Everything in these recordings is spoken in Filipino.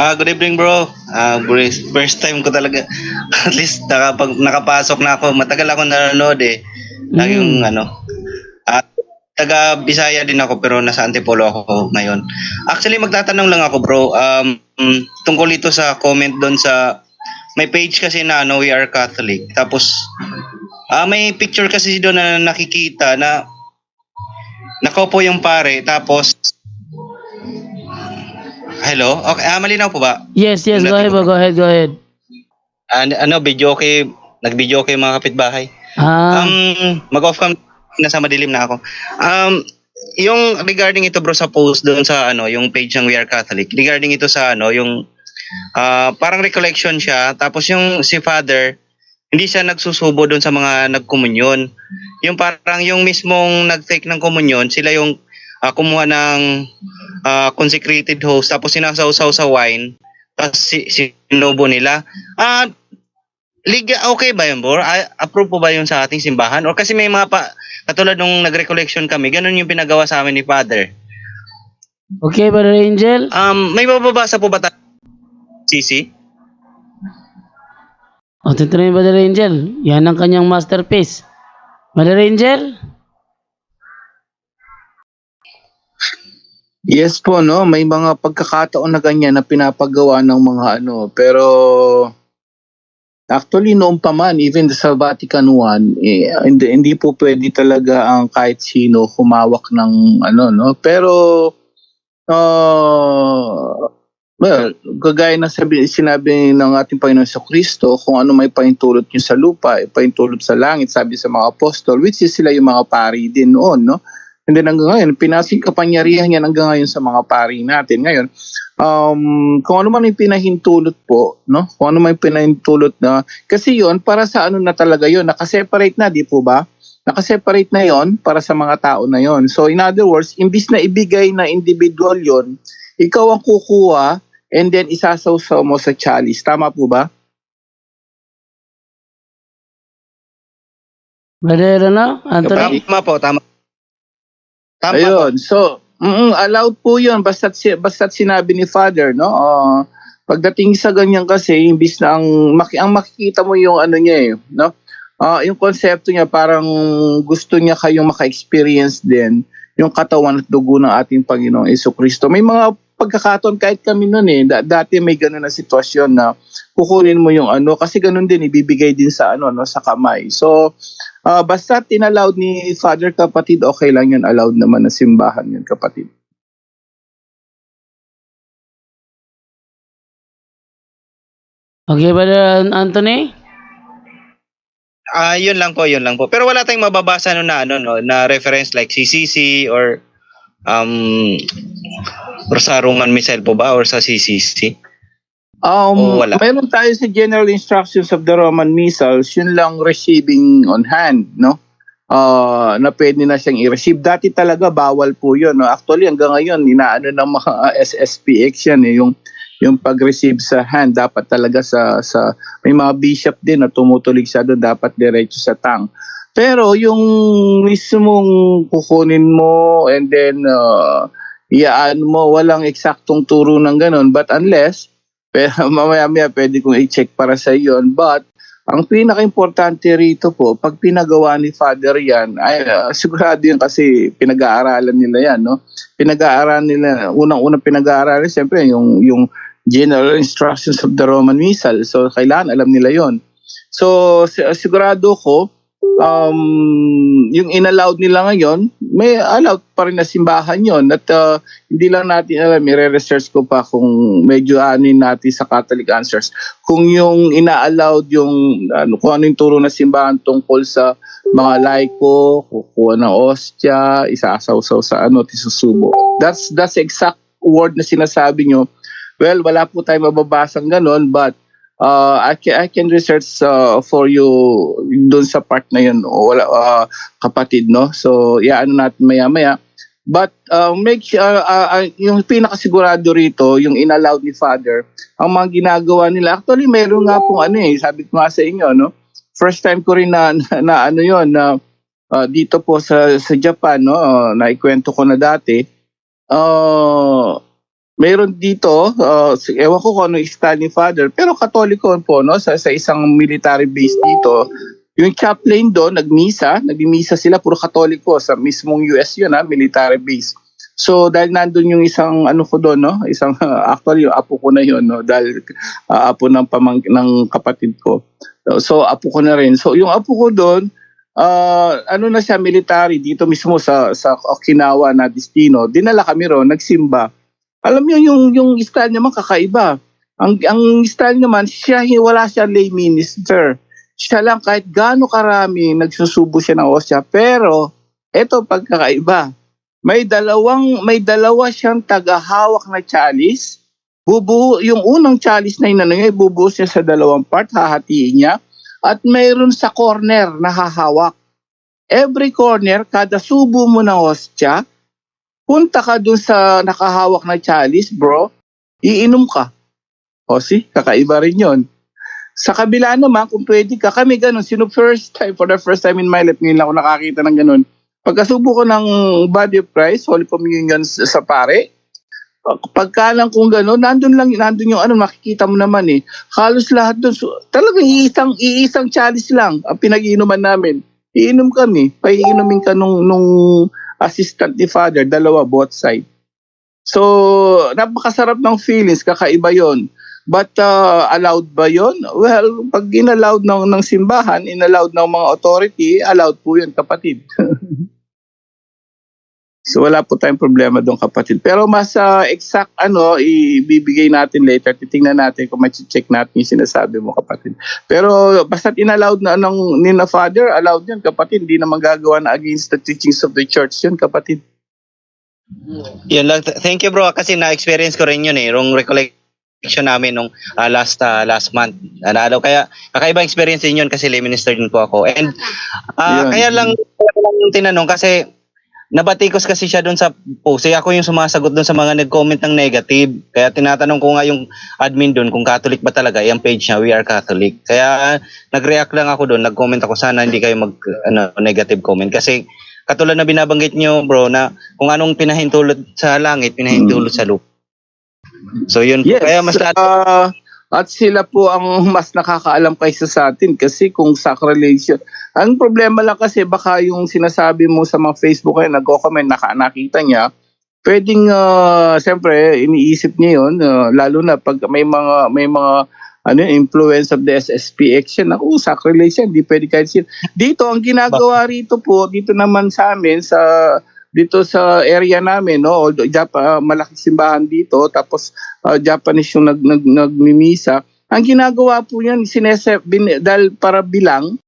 Ah, good evening bro. Ah, bro, first time ko talaga at least nakapag nakapasok na ako. Matagal ako nanonood eh. Lagi yung ano. At taga Bisaya din ako pero nasa Antipolo ako ngayon. Actually magtatanong lang ako bro. Um mm, tungkol ito sa comment doon sa may page kasi na ano we are Catholic. Tapos ah may picture kasi doon na nakikita na nakaupo yung pare tapos Hello? Okay, ah, malinaw po ba? Yes, yes, go ahead. Go ahead, go ahead. An- ano, video okay, nag-video okay mga kapitbahay. Ah, Um, mag-off cam nasa madilim na ako. Um, yung regarding ito bro sa post doon sa ano, yung page ng We Are Catholic. Regarding ito sa ano, yung ah, parang recollection siya tapos yung si father hindi siya nagsusubo doon sa mga nagkomunyon. Yung parang yung mismong nag-take ng komunyon, sila yung ah, kumuha ng ah, consecrated host tapos sinasawsaw sa wine tapos si, sinubo nila. Ah, Liga, okay ba yun, Bor? A- approve po ba yun sa ating simbahan? Or kasi may mga pa, katulad nung nag-recollection kami, ganun yung pinagawa sa amin ni Father. okay, Brother Angel. Um, may mababasa po ba tayo? Sisi? O, tito na yung Brother Angel. Yan ang kanyang masterpiece. Brother Angel? Yes po, no? May mga pagkakataon na ganyan na pinapagawa ng mga ano. Pero actually noon pa man, even sa Vatican I, eh, hindi, hindi po pwede talaga ang kahit sino humawak ng ano, no? Pero uh, well, kagaya ng sabi, sinabi ng ating Panginoon sa Kristo, kung ano may paintulot niyo sa lupa, eh, paintulot sa langit, sabi sa mga apostol, which is sila yung mga pari din noon, no? And then hanggang ngayon, pinasing kapangyarihan yan hanggang ngayon sa mga pari natin. Ngayon, um, kung ano man yung pinahintulot po, no? Kung ano man yung pinahintulot na, kasi yon para sa ano na talaga yon nakaseparate na, di po ba? Nakaseparate na yon para sa mga tao na yon So in other words, imbis na ibigay na individual yon ikaw ang kukuha and then isasawsaw mo sa chalice. Tama po ba? Brother, ano? Anthony? Tama po, tama. Tama. Ayun. So, mm, allowed po 'yun basta't basta't sinabi ni Father, no? Ah, pagdating sa ganyan kasi, imbis na ang, maki, ang makikita mo yung ano niya eh, no? Ah, yung konsepto niya parang gusto niya kayong maka-experience din yung katawan at dugo ng ating Panginoong Kristo. May mga pagkakataon kahit kami noon eh, da- dati may ganun na sitwasyon na kukunin mo yung ano kasi ganun din ibibigay din sa ano no sa kamay. So ah basta tinallowed ni Father kapatid, okay lang yun, allowed naman na simbahan yun kapatid. Okay, Brother Anthony? Ah, yun lang po, yun lang po. Pero wala tayong mababasa no na ano no, na reference like CCC or um or sa Missile po ba or sa CCC? Um, wala. Meron tayo sa General Instructions of the Roman Missals, yun lang receiving on hand, no? Ah, na pwede na siyang i-receive. Dati talaga bawal po yun. No? Actually, hanggang ngayon, inaano ng mga SSPX yan, eh, yung, yung pag-receive sa hand, dapat talaga sa, sa, may mga bishop din na tumutulig siya doon, dapat diretso sa tang. Pero yung mismong kukunin mo and then uh, iyaan mo, walang eksaktong turo ng ganun. But unless, pero mamaya-maya pwede kong i-check para sa iyon. But, ang pinaka-importante rito po, pag pinagawa ni Father yan, ay, uh, sigurado yan kasi pinag-aaralan nila yan, no? Pinag-aaralan nila, unang-unang pinag-aaralan, siyempre, yung, yung General Instructions of the Roman Missal. So, kailangan alam nila yon So, si- sigurado ko, um, yung inallowed nila ngayon, may allowed pa rin na simbahan yon At uh, hindi lang natin alam, i-research ko pa kung medyo anin natin sa Catholic Answers. Kung yung ina-allowed yung, ano, kung ano yung turo na simbahan tungkol sa mga laiko, kukuha ng ostya, isasawsaw sa ano, tisusubo. That's, that's exact word na sinasabi nyo. Well, wala po tayo mababasang ganon, but uh, I can I can research uh, for you doon sa part na yun. Wala uh, kapatid no? So yeah ano natin maya maya but uh, make sure uh, uh, yung pinakasigurado rito yung inallowed ni father ang mga ginagawa nila actually meron nga pong ano eh sabi ko nga sa inyo no? First time ko rin na, na, na ano yon na uh, dito po sa sa Japan no? Uh, naikwento ko na dati. Uh, Mayroon dito, uh, ewan ko kung ano ni Father, pero katoliko po, no? Sa, sa isang military base dito, yung chaplain doon, nagmisa, nagmisa sila, puro katoliko, sa mismong US yun, ha, military base. So, dahil nandun yung isang, ano ko doon, no? Isang, actually, yung apo ko na yun, no? Dahil uh, apo ng, pamang, ng kapatid ko. So, apo ko na rin. So, yung apo ko doon, ah, ano na siya, military, dito mismo sa, sa Okinawa na destino, dinala kami ron, nagsimba. Alam niyo yung, yung style naman kakaiba. Ang, ang style naman, siya, wala siya lay minister. Siya lang kahit gaano karami, nagsusubo siya ng osya. Pero, eto pagkakaiba. May dalawang, may dalawa siyang tagahawak na chalice. Bubuo, yung unang chalice na inano niya, ibubuhos niya sa dalawang part, hahatiin niya. At mayroon sa corner na hahawak. Every corner, kada subo mo ng hostya, punta ka dun sa nakahawak na chalice, bro, iinom ka. O si, kakaiba rin yun. Sa kabila naman, kung pwede ka, kami ganun, sino first time, for the first time in my life, ngayon ako nakakita ng ganun. Pagkasubo ko ng body of Christ, Holy Communion sa pare, pagka lang kung gano'n, nandun lang, nandun yung ano, makikita mo naman eh. Halos lahat doon, so, talagang iisang, iisang chalice lang ang pinag-iinuman namin. Iinom kami, paiinumin ka nung, nung assistant ni Father, dalawa, both side. So, napakasarap ng feelings, kakaiba yon. But uh, allowed ba yon? Well, pag inallowed ng, ng simbahan, inallowed ng mga authority, allowed po yun, kapatid. So wala po tayong problema doon kapatid. Pero mas ah, exact ano, ibibigay natin later. Titingnan natin kung check natin yung sinasabi mo kapatid. Pero basta't inallowed na ng ni na father, allowed yun kapatid. Hindi naman gagawa na against the teachings of the church yun kapatid. Yun lang. Th- Thank you bro kasi na-experience ko rin yun eh. Yung recollection namin nung ah, last ah, last month. Ano, kaya kakaiba experience din yun kasi lay minister din po ako. And Yun. kaya lang kaya lang tinanong kasi nabatikos kasi siya doon sa post. Eh, ako yung sumasagot doon sa mga nag-comment ng negative. Kaya tinatanong ko nga yung admin doon kung Catholic ba talaga. Yung page niya, We Are Catholic. Kaya nag-react lang ako doon. Nag-comment ako sana hindi kayo mag ano, negative comment. Kasi katulad na binabanggit nyo bro na kung anong pinahintulot sa langit, pinahintulot sa lupa. So yun po. Yes. Kaya mas lahat ah, at sila po ang mas nakakaalam kaysa sa atin kasi kung yun. Ang problema lang kasi baka yung sinasabi mo sa mga Facebook ay nagko-comment naka, nakita niya pwedeng uh, siyempre iniisip niya yun ah, lalo na pag may mga may mga ano influence of the SSPX yan ako sacrilege yan di pwede kahit sino dito ang ginagawa rito po dito naman sa amin sa dito sa area namin no although Japa, malaking simbahan dito tapos uh, Japanese yung nag, nag, nagmimisa. Ang ginagawa po yan, sinese, bin, dahil para bilang,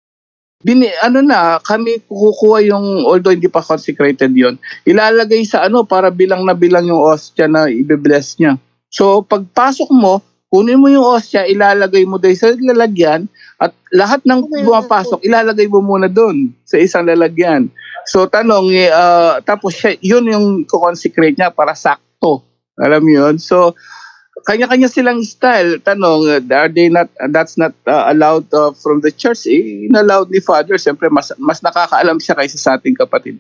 bin, ano na, kami kukuha yung, although hindi pa consecrated yon ilalagay sa ano, para bilang na bilang yung ostya na ibe-bless niya. So, pagpasok mo, kunin mo yung ostya, ilalagay mo doon sa lalagyan, at lahat ng pumapasok, ilalagay mo muna doon sa isang lalagyan. So, tanong, eh, ah, tapos siya, yun yung consecrate niya para sakto. Alam mo yun? So, kanya-kanya silang style. Tanong, uh, are they not, that's not uh, allowed uh, from the church? Eh, inallowed ni Father. Siyempre, mas, mas nakakaalam siya kaysa sa ating kapatid.